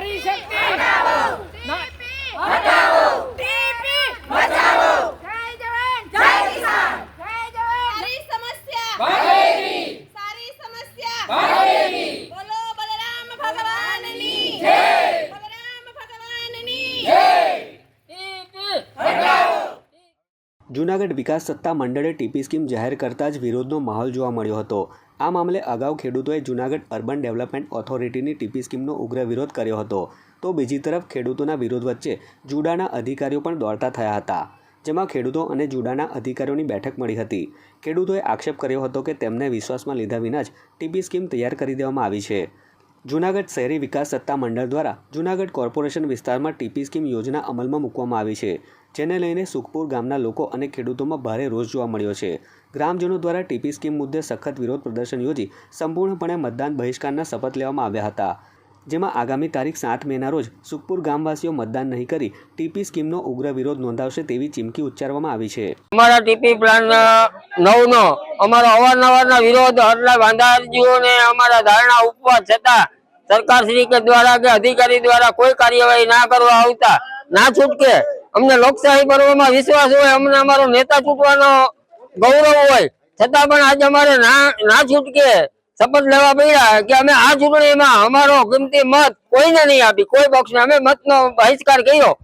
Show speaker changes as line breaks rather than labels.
નારી શક્તિ. હટાવો. ટીપી બચાવો જય જવાન. જય કિસાન. જય જવાન. સારી સમસ્યા. ભાગેરી સારી સમસ્યા. ભાગેરી બોલો બલરામ ભગવાનની. જય
જૂનાગઢ વિકાસ સત્તા મંડળે ટીપી સ્કીમ જાહેર કરતાં જ વિરોધનો માહોલ જોવા મળ્યો હતો. આ મામલે અગાઉ ખેડૂતોએ જૂનાગઢ અર્બન ડેવલપમેન્ટ ઓથોરિટીની ટીપી સ્કીમનો ઉગ્ર વિરોધ કર્યો હતો. તો બીજી તરફ ખેડૂતોના વિરોધ વચ્ચે જુડાના અધિકારીઓ પણ દોડતા થયા હતા. જેમાં ખેડૂતો અને જુડાના અધિકારીઓની બેઠક મળી હતી. ખેડૂતોએ આક્ષેપ કર્યો હતો કે તેમને વિશ્વાસમાં લીધા વિના જ ટીપી સ્કીમ તૈયાર કરી દેવામાં આવી છે. જૂનાગઢ શહેરી વિકાસ સત્તા મંડળ દ્વારા જૂનાગઢ કોર્પોરેશન વિસ્તારમાં ટીપી સ્કીમ યોજના અમલમાં મૂકવામાં આવી છે. જેને લઈને સુખપુર ગામના લોકો અને ખેડૂતોમાં ભારે રોષ જોવા મળ્યો છે. ગ્રામજનો દ્વારા ટીપી સ્કીમ મુદ્દે સખત વિરોધ પ્રદર્શન યોજી સંપૂર્ણપણે મતદાન બહિષ્કારના શપથ લેવામાં આવ્યા હતા. જેમાં આગામી તારીખ સાત મેના રોજ સુખપુર ગામવાસીઓ મતદાન નહીં કરી ટીપી સ્કીમનો ઉગ્ર વિરોધ નોંધાવશે તેવી ચીમકી ઉચ્ચારવામાં આવી છે.
અમારા ટીપી પ્લાન નવ નો અમારો અવારનવારના વિરોધ હરલા વાંધાજીઓને અમારા ધારણા ઉપવાસ છતાં સરકાર શ્રી દ્વારા કે અધિકારી દ્વારા કોઈ કાર્યવાહી ના કરવા આવતા ના છૂટકે અમને લોકશાહી પર્વમાં વિશ્વાસ હોય, અમને અમારો નેતા ચૂંટવાનો ગૌરવ હોય, છતાં પણ આજે અમારે ના ના છૂટકે શપથ લેવા પડ્યા કે અમે આ ચૂંટણીમાં અમારો કિંમતી મત કોઈને નહીં આપી, કોઈ પક્ષને. અમે મતનો બહિષ્કાર કર્યો.